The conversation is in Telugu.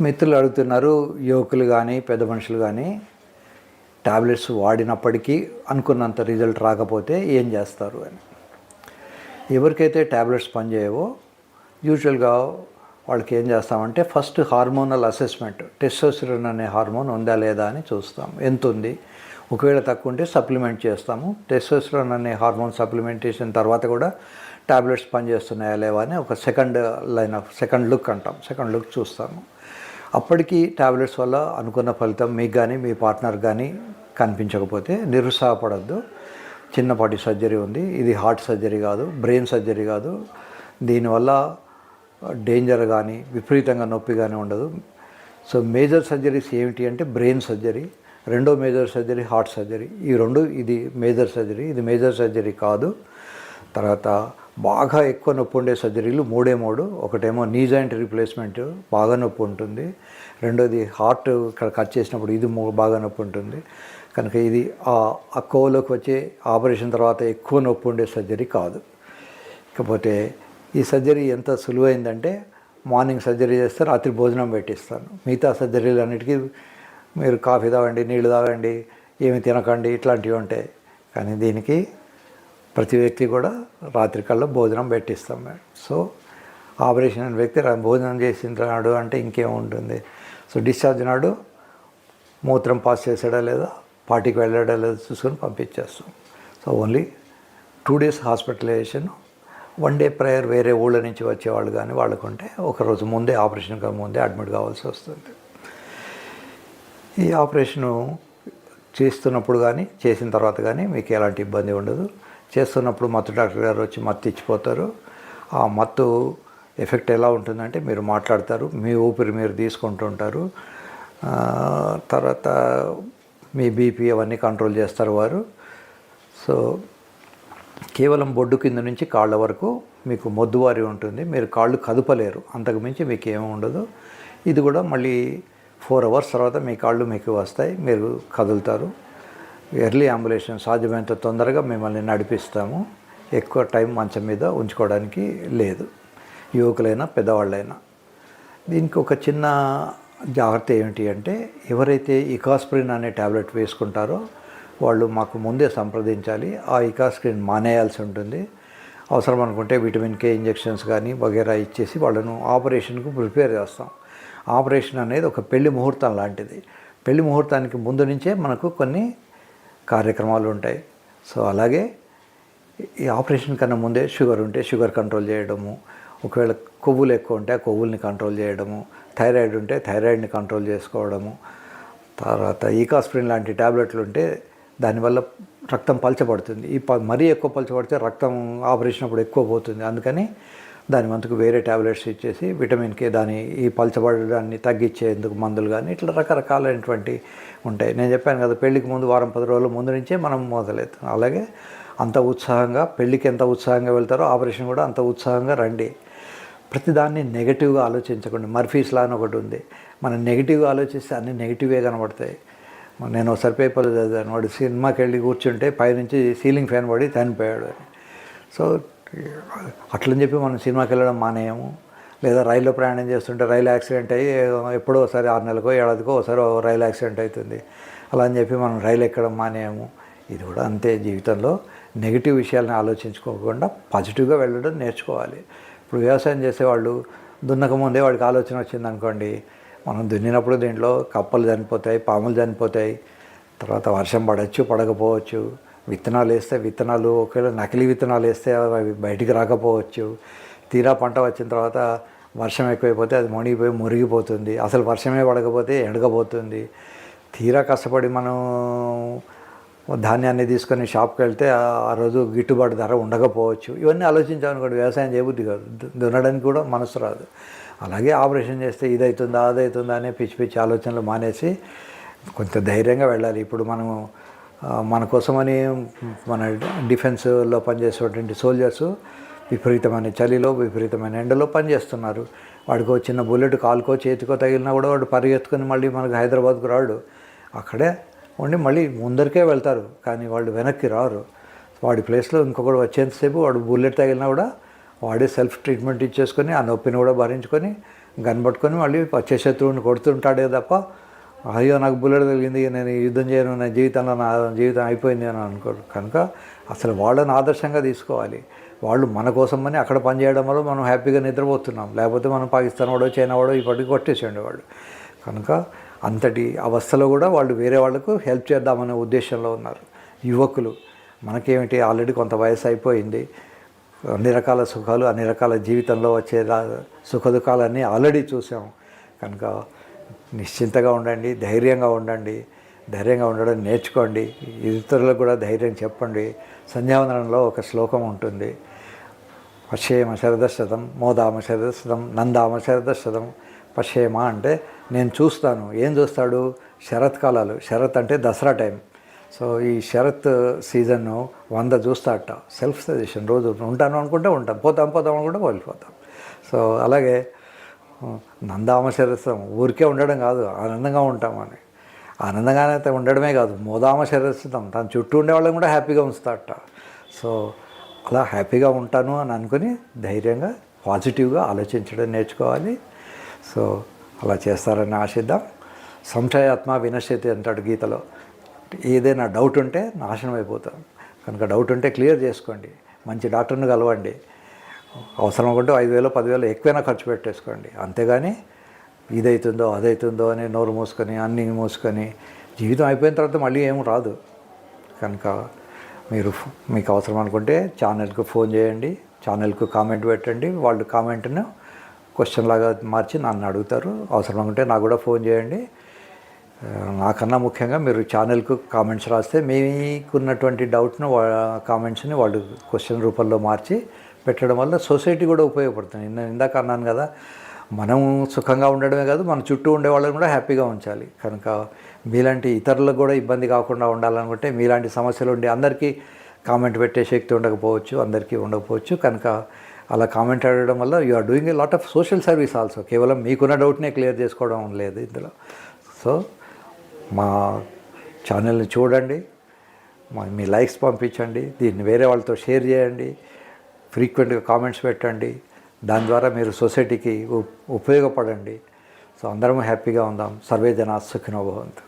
మిత్రులు అడుగుతున్నారు యువకులు కానీ పెద్ద మనుషులు కానీ టాబ్లెట్స్ వాడినప్పటికీ అనుకున్నంత రిజల్ట్ రాకపోతే ఏం చేస్తారు అని. ఎవరికైతే టాబ్లెట్స్ పనిచేయవో యూజువల్గా వాళ్ళకి ఏం చేస్తామంటే ఫస్ట్ హార్మోనల్ అసెస్మెంట్ టెస్టోస్టిరోన్ అనే హార్మోన్ ఉందా లేదా అని చూస్తాం. ఎంత ఉంది? ఒకవేళ తక్కువ ఉంటే సప్లిమెంట్ చేస్తాము. టెస్టోస్టిరోన్ అనే హార్మోన్ సప్లిమెంటేషన్ తర్వాత కూడా ట్యాబ్లెట్స్ పనిచేస్తున్నాయా లేవా అని ఒక second line of second look అంటాం సెకండ్ లుక్ చూస్తాము. అప్పటికి ట్యాబ్లెట్స్ వల్ల అనుకున్న ఫలితం మీకు కానీ మీ పార్ట్నర్ కానీ కనిపించకపోతే నిరుత్సాహపడద్దు. చిన్నపాటి సర్జరీ ఉంది ఇది హార్ట్ సర్జరీ కాదు బ్రెయిన్ సర్జరీ కాదు. దీనివల్ల డేంజర్ కానీ విపరీతంగా నొప్పి కానీ ఉండదు. సో మేజర్ సర్జరీస్ ఏమిటి అంటే బ్రెయిన్ సర్జరీ రెండో మేజర్ సర్జరీ హార్ట్ సర్జరీ. ఈ రెండు ఇది మేజర్ సర్జరీ ఇది మేజర్ సర్జరీ కాదు. తర్వాత బాగా ఎక్కువ నొప్పి ఉండే సర్జరీలు మూడే మూడు. ఒకటేమో నీ జాయింట్ రీప్లేస్మెంట్ బాగా నొప్పి ఉంటుంది. రెండోది హార్ట్ ఇక్కడ కట్ చేసినప్పుడు ఇది బాగా నొప్పి ఉంటుంది. కనుక ఇది ఆ కోవలోకి వచ్చే ఆపరేషన్ తర్వాత ఎక్కువ నొప్పి ఉండే సర్జరీ కాదు. ఇకపోతే ఈ సర్జరీ ఎంత సులువైందంటే మార్నింగ్ సర్జరీ చేస్తే రాత్రి భోజనం పెట్టిస్తాను. మిగతా సర్జరీలు అన్నిటికీ మీరు కాఫీ తాగండి నీళ్ళు తాగండి ఏమి తినకండి ఇట్లాంటివి ఉంటాయి. కానీ దీనికి ప్రతి వ్యక్తి కూడా రాత్రికల్లా భోజనం పెట్టిస్తాం మేడం సో ఆపరేషన్ అయిన వ్యక్తి భోజనం భోజనం చేసినాడు అంటే ఇంకేముంటుంది సో డిశ్చార్జ్ నాడు మూత్రం పాస్ చేసాడా లేదా? పార్టీకి వెళ్ళాడా లేదా? చూసుకొని పంపించేస్తాం. So only two days hospitalisation. One day prior వేరే ఊళ్ళ నుంచి వచ్చేవాళ్ళు కానీ వాళ్ళకుంటే ఒకరోజు ముందే ఆపరేషన్ ముందే అడ్మిట్ కావాల్సి వస్తుంది. ఈ ఆపరేషను చేస్తున్నప్పుడు కానీ చేసిన తర్వాత కానీ మీకు ఎలాంటి ఇబ్బంది ఉండదు. చేస్తున్నప్పుడు మత్తు డాక్టర్ గారు వచ్చి మత్తు ఇచ్చిపోతారు. ఆ మత్తు ఎఫెక్ట్ ఎలా ఉంటుందంటే మీరు మాట్లాడతారు మీ ఊపిరి మీరు తీసుకుంటుంటారు తర్వాత మీ బీపీ అవన్నీ కంట్రోల్ చేస్తారు వారు. సో కేవలం బొడ్డు కింద నుంచి కాళ్ళ వరకు మీకు మొద్దువారి ఉంటుంది. మీరు కాళ్ళు కదపలేరు. అంతకుమించి మీకు ఏమీ ఉండదు. ఇది కూడా మళ్ళీ ఫోర్ అవర్స్ తర్వాత మీ కాళ్ళు మీకు వస్తాయి. మీరు కదులుతారు. ఎర్లీ అంబులేషన్ సాధ్యమైనంత తొందరగా మిమ్మల్ని నడిపిస్తాము. ఎక్కువ టైం మంచం మీద ఉంచుకోవడానికి లేదు. యువకులైనా పెద్దవాళ్ళైనా. దీనికి ఒక చిన్న జాగ్రత్త ఏమిటి అంటే ఎవరైతే ఇకాస్ప్రిన్ అనే ట్యాబ్లెట్ వేసుకుంటారో వాళ్ళు మాకు ముందే సంప్రదించాలి. ఆ ఇకాస్క్రిన్ మానేయాల్సి ఉంటుంది. అవసరం అనుకుంటే విటమిన్ కే ఇంజెక్షన్స్ కానీ వగేరా ఇచ్చేసి వాళ్ళను ఆపరేషన్కు ప్రిపేర్ చేస్తాం. ఆపరేషన్ అనేది ఒక పెళ్ళి ముహూర్తం లాంటిది. పెళ్ళి ముహూర్తానికి ముందు నుంచే మనకు కొన్ని కార్యక్రమాలు ఉంటాయి. సో అలాగే ఈ ఆపరేషన్ కన్నా ముందే షుగర్ ఉంటే షుగర్ కంట్రోల్ చేయడము ఒకవేళ కొవ్వులు ఎక్కువ ఉంటే ఆ కొవ్వుల్ని కంట్రోల్ చేయడము థైరాయిడ్ ఉంటే థైరాయిడ్ని కంట్రోల్ చేసుకోవడము తర్వాత ఈకాస్ప్రిన్ లాంటి ట్యాబ్లెట్లు ఉంటే దానివల్ల రక్తం పలచబడుతుంది. ఈ ప మరీ ఎక్కువ పలచబడితే రక్తం ఆపరేషన్ అప్పుడు ఎక్కువ పోతుంది. అందుకని దాని మందుకు వేరే ట్యాబ్లెట్స్ ఇచ్చేసి విటమిన్ కే దాని ఈ పలచబడడాన్ని తగ్గించేందుకు మందులు కానీ ఇట్లా రకరకాలైనటువంటి ఉంటాయి. నేను చెప్పాను కదా పెళ్ళికి ముందు వారం పది రోజుల ముందు నుంచే మనం మొదలెత్తాం. అలాగే అంత ఉత్సాహంగా పెళ్ళికి ఎంత ఉత్సాహంగా వెళ్తారో ఆపరేషన్ కూడా అంత ఉత్సాహంగా రండి. ప్రతిదాన్ని నెగిటివ్గా ఆలోచించకండి. మర్ఫీస్ లా అని ఒకటి ఉంది. మనం నెగిటివ్గా ఆలోచిస్తే అన్ని నెగిటివే కనబడతాయి. నేను ఒకసారి పేపర్లో చదివాను వాడు సినిమాకి వెళ్ళి కూర్చుంటే పైనుంచి సీలింగ్ ఫ్యాన్ పడి చనిపోయాడు అని. సో అట్లని చెప్పి మనం సినిమాకి వెళ్ళడం మానేయము. లేదా రైల్లో ప్రయాణం చేస్తుంటే రైలు యాక్సిడెంట్ అయ్యి ఎప్పుడో ఒకసారి ఆరు నెలలకో ఏడాదికో ఒకసారి ఓ రైలు యాక్సిడెంట్ అవుతుంది. అలా అని చెప్పి మనం రైలు ఎక్కడం మానేయము. ఇది కూడా అంతే జీవితంలో నెగిటివ్ విషయాలను ఆలోచించుకోకుండా పాజిటివ్గా వెళ్ళడం నేర్చుకోవాలి. ఇప్పుడు వ్యవసాయం చేసేవాళ్ళు దున్నకముందే వాడికి ఆలోచన వచ్చింది అనుకోండి మనం దున్నినప్పుడు దీంట్లో కప్పలు చనిపోతాయి పాములు చనిపోతాయి తర్వాత వర్షం పడవచ్చు పడకపోవచ్చు. విత్తనాలు వేస్తే విత్తనాలు ఒకవేళ నకిలీ విత్తనాలు వేస్తే అవి బయటికి రాకపోవచ్చు. తీరా పంట వచ్చిన తర్వాత వర్షం ఎక్కువైపోతే అది మునిగిపోయి మురిగిపోతుంది. అసలు వర్షమే పడకపోతే ఎండకపోతుంది. తీరా కష్టపడి మనం ధాన్యాన్ని తీసుకొని షాప్కి వెళ్తే ఆ- రోజు గిట్టుబాటు ధర ఉండకపోవచ్చు. ఇవన్నీ ఆలోచించామనుకోండి వ్యవసాయం చేయబుద్ధి కాదు. దున్నడానికి కూడా మనసు రాదు. అలాగే ఆపరేషన్ చేస్తే ఇదవుతుందా అదవుతుందా అనే పిచ్చి పిచ్చి ఆలోచనలు మానేసి కొంత ధైర్యంగా వెళ్ళాలి. ఇప్పుడు మనం మన కోసమని మన డిఫెన్స్లో పనిచేసేటువంటి సోల్జర్స్ విపరీతమైన చలిలో విపరీతమైన ఎండలో పనిచేస్తున్నారు. వాడికి చిన్న బుల్లెట్ కాలుకో చేతికో తగిలినా కూడా వాడు పరిగెత్తుకొని మళ్ళీ మనకు హైదరాబాద్కు రాడు. అక్కడే ఉండి మళ్ళీ ముందరికే వెళ్తారు కానీ వాళ్ళు వెనక్కి రారు. వాడి ప్లేస్లో ఇంకొకటి వచ్చేంతసేపు వాడు బుల్లెట్ తగిలినా కూడా వాడే సెల్ఫ్ ట్రీట్మెంట్ ఇచ్చేసుకొని ఆ నొప్పిని కూడా భరించుకొని గన్ పట్టుకొని మళ్ళీ వచ్చే శత్రువుని కొడుతుంటాడే తప్ప అయ్యో నాకు బుల్లెట్ తగిలింది నేను యుద్ధం చేయను నా జీవితంలో నా జీవితం అయిపోయింది అని అనుకోరు. కనుక అసలు వాళ్ళని ఆదర్శంగా తీసుకోవాలి. వాళ్ళు మన కోసమని అక్కడ పనిచేయడం వల్ల మనం హ్యాపీగా నిద్రపోతున్నాం. లేకపోతే మనం పాకిస్తాన్ వాడో చైనా వాడో ఇప్పటికి కొట్టేసేయండి వాళ్ళు. కనుక అంతటి అవస్థలో కూడా వాళ్ళు వేరే వాళ్ళకు హెల్ప్ చేద్దామనే ఉద్దేశంలో ఉన్నారు. యువకులు మనకేమిటి? ఆల్రెడీ కొంత వయసు అయిపోయింది. అన్ని రకాల సుఖాలు అన్ని రకాల జీవితంలో వచ్చే సుఖదుఖాలన్నీ సుఖ ఆల్రెడీ చూసాం. కనుక నిశ్చింతగా ఉండండి ధైర్యంగా ఉండండి ధైర్యంగా ఉండడం నేర్చుకోండి. ఇతరులకు కూడా ధైర్యం చెప్పండి. సంధ్యావందనంలో ఒక శ్లోకం ఉంటుంది. పశ్యేమ శరదశతం మోదామ శరదశతం నందామ శరదశతం. పశ్యేమ అంటే నేను చూస్తాను. ఏం చూస్తాడు? శరత్కాలాలు శరత్ అంటే దసరా టైం. సో ఈ శరత్ సీజన్ను వంద చూస్తాట సెల్ఫ్ సజెషన్. రోజు ఉంటాను అనుకుంటే ఉంటాం. పోతాం పోతాం అనుకుంటే వెళ్ళిపోతాం సో అలాగే నందామ శరస్సం ఊరికే ఉండడం కాదు ఆనందంగా ఉంటామని. ఆనందంగానే అయితే ఉండడమే కాదు మోదామ శరత్సం తన చుట్టూ ఉండే వాళ్ళని కూడా హ్యాపీగా ఉంచుతాట సో అలా హ్యాపీగా ఉంటాను అని అనుకుని ధైర్యంగా పాజిటివ్గా ఆలోచించడం నేర్చుకోవాలి. సో అలా చేస్తారని ఆశిద్దాం. సంశయాత్మ వినశ్యతి అంటాడు గీతలో. ఏదైనా డౌట్ ఉంటే నాశనం అయిపోతాం. కనుక డౌట్ ఉంటే క్లియర్ చేసుకోండి. మంచి డాక్టర్ని కలవండి. అవసరం ఉంటే ఐదు వేలు పదివేలు ఎక్కువైనా ఖర్చు పెట్టేసుకోండి. అంతేగాని ఇదైతుందో అదైతుందో అని నోరు మూసుకొని అన్నీ మూసుకొని జీవితం అయిపోయిన తర్వాత మళ్ళీ ఏం రాదు. కనుక మీరు మీకు అవసరం అనుకుంటే ఛానల్కి ఫోన్ చేయండి ఛానల్కు కామెంట్ పెట్టండి. వాళ్ళు కామెంట్ను క్వశ్చన్ లాగా మార్చి నన్ను అడుగుతారు. అవసరం అనుకుంటే నాకు కూడా ఫోన్ చేయండి. నాకన్నా ముఖ్యంగా మీరు ఛానల్కు కామెంట్స్ రాస్తే మీకున్నటువంటి డౌట్ను కామెంట్స్ని వాళ్ళు క్వశ్చన్ రూపంలో మార్చి పెట్టడం వల్ల సొసైటీ కూడా ఉపయోగపడుతుంది. నేను ఇందాక అన్నాను కదా మనం సుఖంగా ఉండడమే కాదు మన చుట్టూ ఉండే వాళ్ళని కూడా హ్యాపీగా ఉంచాలి. కనుక మీలాంటి ఇతరులకు కూడా ఇబ్బంది కాకుండా ఉండాలనుకుంటే మీలాంటి సమస్యలు ఉండి అందరికీ కామెంట్ పెట్టే శక్తి ఉండకపోవచ్చు అందరికీ ఉండకపోవచ్చు. కనుక అలా కామెంట్ అడగడం వల్ల you are doing a lot of social service also. కేవలం మీకున్న డౌట్నే క్లియర్ చేసుకోవడం లేదు ఇందులో. సో మా ఛానల్ని చూడండి మా మీ లైక్స్ పంపించండి దీన్ని వేరే వాళ్ళతో షేర్ చేయండి. ఫ్రీక్వెంట్గా కామెంట్స్ పెట్టండి. దాని ద్వారా మీరు సొసైటీకి ఉపయోగపడండి. సో అందరం హ్యాపీగా ఉందాం. సర్వే జనా సుఖినోభవంతు